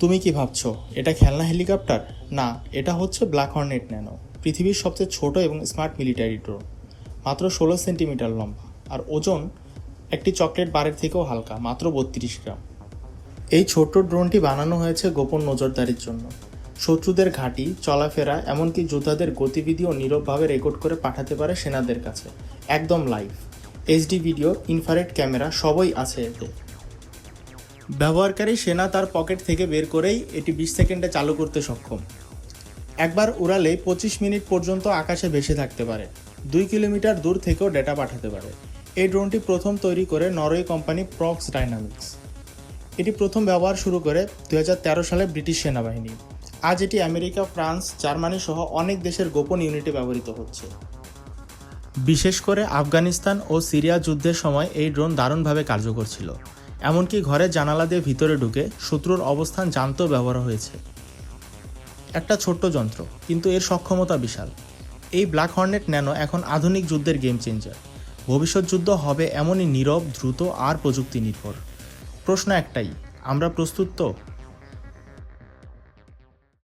তুমি কি ভাবছ, এটা খেলনা হেলিকপ্টার? না, এটা হচ্ছে ব্ল্যাক হর্নেট ন্যানো পৃথিবীর সবচেয়ে ছোট এবং স্মার্ট মিলিটারি ড্রোন মাত্র ষোলো সেন্টিমিটার লম্বা, আর ওজন একটি চকলেট বারের থেকেও হালকা, মাত্র বত্রিশ গ্রাম। এই ছোট্ট ড্রোনটি বানানো হয়েছে গোপন নজরদারির জন্য। শত্রুদের ঘাঁটি, চলাফেরা, এমনকি যোদ্ধাদের গতিবিধিও নীরবভাবে রেকর্ড করে পাঠাতে পারে সেনাদের কাছে, একদম live HD video infrared camera সবই আছে এতে। ব্যবহারকারী সেনা তার পকেট থেকে বের করেই এটি বিশ সেকেন্ডে চালু করতে সক্ষম। একবার উড়ালে পঁচিশ মিনিট পর্যন্ত আকাশে ভেসে থাকতে পারে। দুই কিলোমিটার দূর থেকেও ডেটা পাঠাতে পারে। এই ড্রোনটি প্রথম তৈরি করে নরওয়ে কোম্পানি প্রক্স ডাইনামিক্স। এটি প্রথম ব্যবহার শুরু করে দু হাজার তেরো সালে ব্রিটিশ সেনাবাহিনী। আজ এটি আমেরিকা, ফ্রান্স, জার্মানি সহ অনেক দেশের গোপন ইউনিটে ব্যবহৃত হচ্ছে। বিশেষ করে আফগানিস্তান ও সিরিয়া যুদ্ধের সময় এই ড্রোন দারুণভাবে কার্যকর ছিল। এমনকি ঘরের জানালা দিয়ে ভিতরে ঢুকে শত্রুর অবস্থান জানতেও ব্যবহার হয়েছে। একটা ছোট্ট যন্ত্র, কিন্তু এর সক্ষমতা বিশাল। এই ব্ল্যাক হর্নেট ন্যানো এখন আধুনিক যুদ্ধের গেম চেঞ্জার ভবিষ্যৎ যুদ্ধ হবে এমনই নীরব, দ্রুত আর প্রযুক্তি নির্ভর প্রশ্ন একটাই, আমরা প্রস্তুত তো?